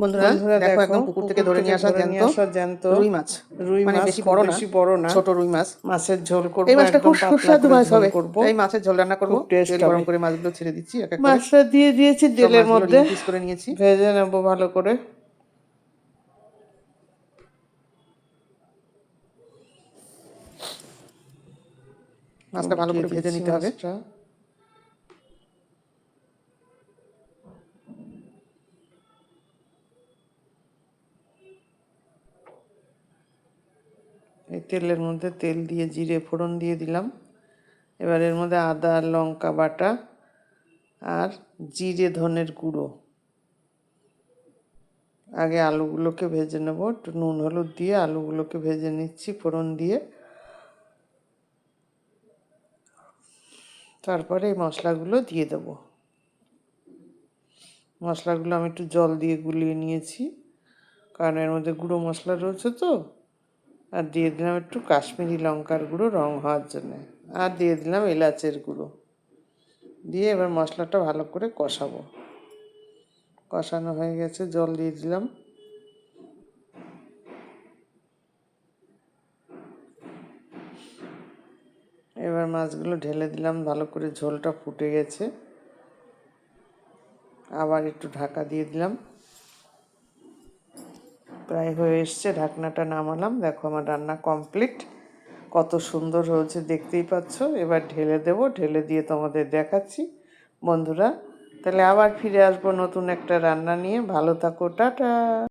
বন্ধুরা দেখো একদম পুকুর থেকে ধরে নিয়ে আসা জ্যান্ত রুই মাছ। রুই মানে বেশি বড় না। বেশি বড় না। ছোট রুই মাছ। মাছের ঝোল করব এই মাছটা খুব সুস্বাদু মাছ হবে। এই মাছের ঝোল রান্না করব। তেল গরম করে মাছগুলো ছেড়ে দিচ্ছি এক এক করে। মাছটা দিয়ে দিয়েছি তেলের মধ্যে। পিস করে নিয়েছি। ভেজে নেব ভালো করে। মাছটা ভালো করে ভেজে নিতে হবে। এই তেলের মধ্যে তেল দিয়ে, জিরে ফোড়ন দিয়ে দিলাম। এবার এর মধ্যে আদা, লঙ্কা বাটা আর জিরে ধনের গুঁড়ো। আগে আলুগুলোকে ভেজে নেব। একটু নুন, হলুদ দিয়ে আলুগুলোকে ভেজে নিচ্ছি ফোড়ন দিয়ে। তারপরে এই মশলাগুলো দিয়ে দেব। মশলাগুলো আমি একটু জল দিয়ে গুলিয়ে নিয়েছি। কারণ এর মধ্যে গুঁড়ো মশলা রয়েছে তো। আর দিয়ে দিলাম একটু কাশ্মীরি লঙ্কার গুঁড়ো, রং হওয়ার জন্যে। আর দিয়ে দিলাম এলাচের গুঁড়ো। দিয়ে এবার মশলাটা ভালো করে কষাবো। কষানো হয়ে গেছে, জল দিয়ে দিলাম। এবার মাছগুলো ঢেলে দিলাম, ভালো করে ঝোলটা ফুটে গেছে। আবার একটু ঢাকা দিয়ে দিলাম। প্রায় হয়ে এসছে, ঢাকনাটা নামালাম। দেখো আমার রান্না কমপ্লিট। কত সুন্দর হয়েছে, দেখতেই পাচ্ছ। এবার ঢেলে দেব, ঢেলে দিয়ে তোমাদের দেখাচ্ছি। বন্ধুরা, তাহলে আবার ফিরে আসব নতুন একটা রান্না নিয়ে। ভালো থাকো, টাটা!